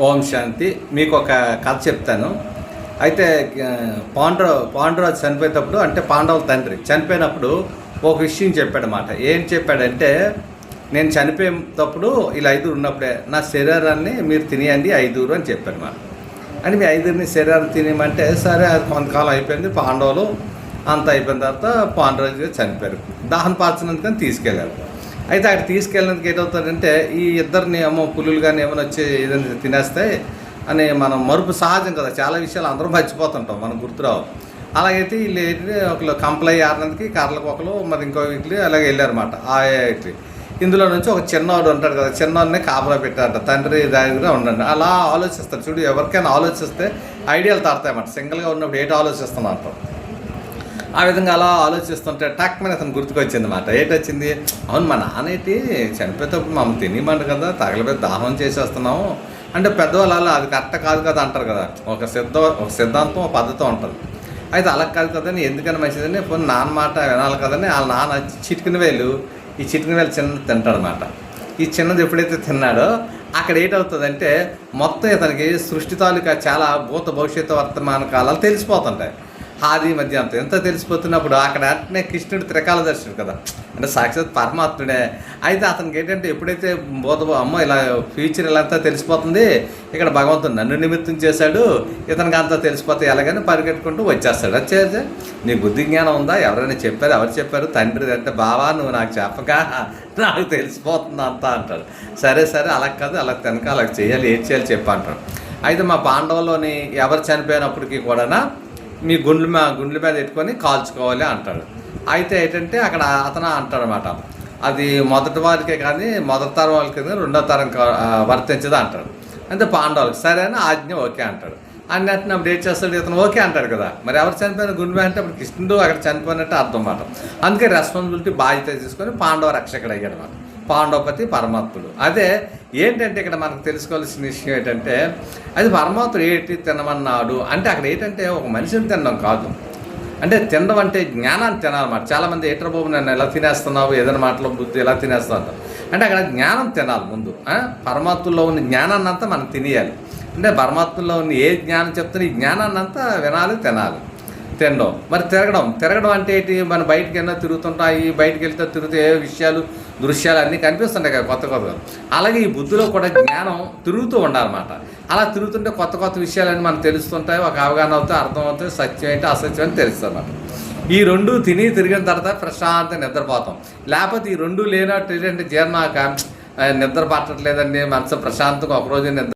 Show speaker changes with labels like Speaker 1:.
Speaker 1: ఓం శాంతి. మీకు ఒక కథ చెప్తాను. అయితే ఆ, పాండవ పాండురాజు చనిపోయేటప్పుడు అంటే పాండవుల తండ్రి చనిపోయినప్పుడు ఒక విషయం చెప్పాడనమాట ఏం చెప్పాడంటే నేను చనిపోయేటప్పుడు ఇలా ఐదుగురు ఉన్నప్పుడే నా శరీరాన్ని మీరు తినేయండి ఐదుగురు అని చెప్పాడు మాట అని మీ ఐదుగురిని శరీరాన్ని తినేయమంటే సరే అది కొంతకాలం అయిపోయింది పాండవులు అంత అయిపోయిన తర్వాత పాండురాజు చనిపోయారు. దాహం పార్చినందుకని తీసుకెళ్ళారు. అయితే అక్కడ తీసుకెళ్ళినందుకు ఏంటవుతుందంటే ఈ ఇద్దరిని ఏమో పులులు కానీ ఏమైనా వచ్చి ఏదైనా తినేస్తాయి అని మనం మరుపు సహజం కదా. చాలా విషయాలు అందరూ మర్చిపోతుంటాం మనం గుర్తురావు అలాగైతే వీళ్ళు ఏంటి ఒకళ్ళు కంప్లై ఆడినందుకు కర్రలకు ఒకరు మరి ఇంకో వీటికి అలాగే వెళ్ళారన్నమాట ఆ ఇట్లి ఇందులో నుంచి ఒక చిన్నవాడు ఉంటాడు కదా చిన్నవాడిని కాపలా పెట్టారట తండ్రి దగ్గర ఉండండి. అలా ఆలోచిస్తారు చూడు ఎవరికైనా ఆలోచిస్తే ఐడియాలు తాడతాయన్నమాట సింగిల్గా ఉన్నప్పుడు ఏటో ఆలోచిస్తున్నాం అంటాం ఆ విధంగా అలా ఆలోచిస్తుంటే టక్ మీద అతను గుర్తుకొచ్చింది అనమాట ఏంటొచ్చింది అవును మా నాన్న ఏంటి చనిపోయేటప్పుడు మమ్మల్ని తినేమంట కదా తగలబెట్టి దాహం చేసేస్తున్నాము. అంటే పెద్దవాళ్ళు అలా అది కరెక్ట్ కాదు కదా అంటారు కదా. ఒక సిద్ధ ఒక సిద్ధాంతం ఒక పద్ధతి ఉంటుంది. అయితే అలా కాదు కదని ఎందుకని మంచిదని పోనీ నాన్న మాట వినాలి కదని వాళ్ళ నాన్న చిటికిన వేలు ఈ చిటికిన వేలు చిన్నది తింటాడనమాట ఈ చిన్నది ఎప్పుడైతే తిన్నాడో అక్కడ ఏటవుతుందంటే మొత్తం ఇతనికి సృష్టి తాలూకా చాలా భూత భవిష్యత్తు వర్తమాన కాలాలు తెలిసిపోతుంటాయి. హాది మధ్య అంత. ఎంత తెలిసిపోతున్నప్పుడు అక్కడ అంటే కృష్ణుడు త్రికాల త్రికాలదర్శుడు కదా. అంటే సాక్షాత్ పరమాత్ముడే. అయితే అతనికి ఏంటంటే ఎప్పుడైతే బోధ అమ్మ ఇలా ఫ్యూచర్ ఇలా అంతా తెలిసిపోతుంది ఇక్కడ భగవంతుడు నన్ను నిమిత్తం చేశాడు ఇతనికి అంతా తెలిసిపోతే ఎలాగని పరిగెట్టుకుంటూ వచ్చేస్తాడు. వచ్చేది నీ బుద్ధి జ్ఞానం ఉందా? ఎవరైనా చెప్పారు? ఎవరు చెప్పారు? తండ్రి అంటే బావా నువ్వు నాకు చెప్పక నాకు తెలిసిపోతుంది అంతా అంటాడు. సరే సరే అలా కాదు అలా తినక అలా చేయాలి ఏం చేయాలి చెప్పు అంటాడు. అయితే మా పాండవులోని ఎవరు చనిపోయినప్పటికీ కూడా మీ గుండ్ల మీద గుండ్ల మీద పెట్టుకొని కాల్చుకోవాలి అంటాడు. అయితే ఏంటంటే అక్కడ అతను అంటాడనమాట అది మొదటి వారికే కానీ మొదటి తరం వాళ్ళకి కానీ రెండో తరం వర్తించదు అంటాడు. అంటే పాండవులకు సరే అని ఆజ్ఞ ఓకే అంటాడు. అన్ని అప్పుడు డేట్ చేస్తాడు ఇతను ఓకే అంటాడు కదా. మరి ఎవరు చనిపోయిన గుండె అంటే అప్పుడు కృష్ణుడు అక్కడ చనిపోయినట్టు అర్థం మాట. అందుకే రెస్పాన్సిబిలిటీ బాధ్యత తీసుకొని పాండవ రక్షకుడు అయ్యాడు అనమాట పాండవపతి పరమాత్ముడు. అదే ఏంటంటే ఇక్కడ మనకు తెలుసుకోవాల్సిన విషయం ఏంటంటే అది పరమాత్ముడు ఏంటి తినమన్నాడు? అంటే అక్కడ ఏంటంటే ఒక మనిషిని తినడం కాదు. అంటే తినడం అంటే జ్ఞానాన్ని తినాలన్నమాట చాలామంది ఏటర్ బాబు నన్ను ఎలా తినేస్తున్నావు? ఏదైనా మాటలో బుద్ధి ఎలా తినేస్తున్నావు అంటే అక్కడ జ్ఞానం తినాలి ముందు. ఆ? పరమాత్మలో ఉన్న జ్ఞానాన్ని అంతా మనం తినేయాలి. అంటే పరమాత్మలో ఉన్న ఏ జ్ఞానం చెప్తున్నా ఈ జ్ఞానాన్ని అంతా వినాలి తినాలి. తినడం. మరి తిరగడం. తిరగడం అంటే ఏంటి? మన బయటికి ఎన్నో తిరుగుతుంటాయి బయటికి వెళ్తే తిరుగుతే ఏ విషయాలు దృశ్యాలు అన్నీ కనిపిస్తుంటాయి కదా కొత్త కొత్తగా. అలాగే ఈ బుద్ధిలో కూడా జ్ఞానం తిరుగుతూ ఉండాలన్నమాట. అలా తిరుగుతుంటే కొత్త కొత్త విషయాలన్నీ మనకు తెలుస్తుంటాయి ఒక అవగాహన అవుతాయి అర్థం అవుతాయి సత్యం ఏంటి అసత్యం అని తెలుస్తుంది ఈ రెండు తిని తిరిగిన తర్వాత ప్రశాంతంగా నిద్రపోతాం. లేకపోతే ఈ రెండు లేనట్టు ఏంటంటే జీర్ణాక నిద్ర పట్టట్లేదండి మనసు ప్రశాంతంగా ఒకరోజు నిద్ర